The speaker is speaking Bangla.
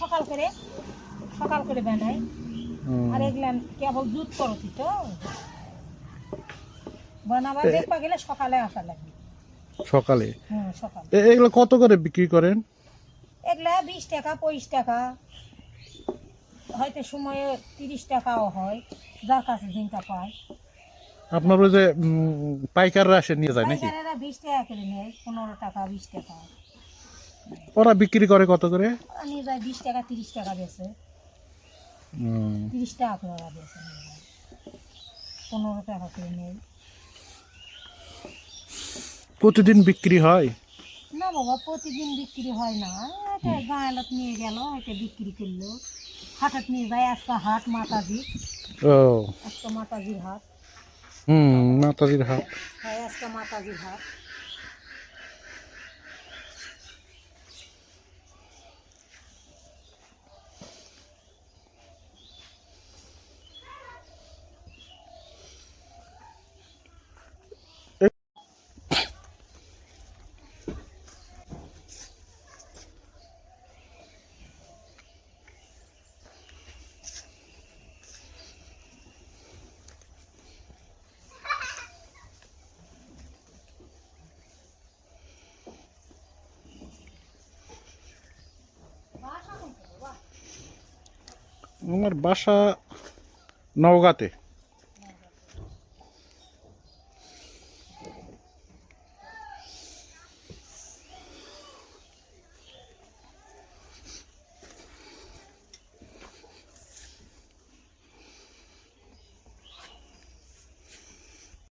সকাল করে সকাল করে বানাই। আর এগুলা কেবল দুধ করছি তো। বানাবার দেখবা গেলে সকালে আসা লাগবে। সকালে? এগুলো কত করে বিক্রি করেন? এগুলা বিশ টাকা পঁচিশ টাকা। হয়তো সময়ে তিরিশ টাকাও হয় যার কাছে জিনটা পায়। আপনার যে পাইকাররা এসে নিয়ে যায় নাকি? পাইকারেরা বিশ টাকা করে নেয় পনেরো টাকা বিশ টাকা। ওরা বিক্রি করে কত করে? নিয়ে যায় বিশ টাকা তিরিশ টাকা বেছে হুম। তিরিশ টাকা করে ওরা বেছে পনেরো টাকা করে নেয় প্রতিদিন বিক্রি হয়? না বাবা প্রতিদিন বিক্রি হয় না। গাঁয়ালত নিয়ে গেল এটা বিক্রি করল। হাটাত নিয়ে যায় আজকে হাট মাতাজি ও। আজকে মাতাজির হাট। হুম মাতাজির হাট। হয় আজকে মাতাজির হাট। আমার বাসা নওগাঁতে।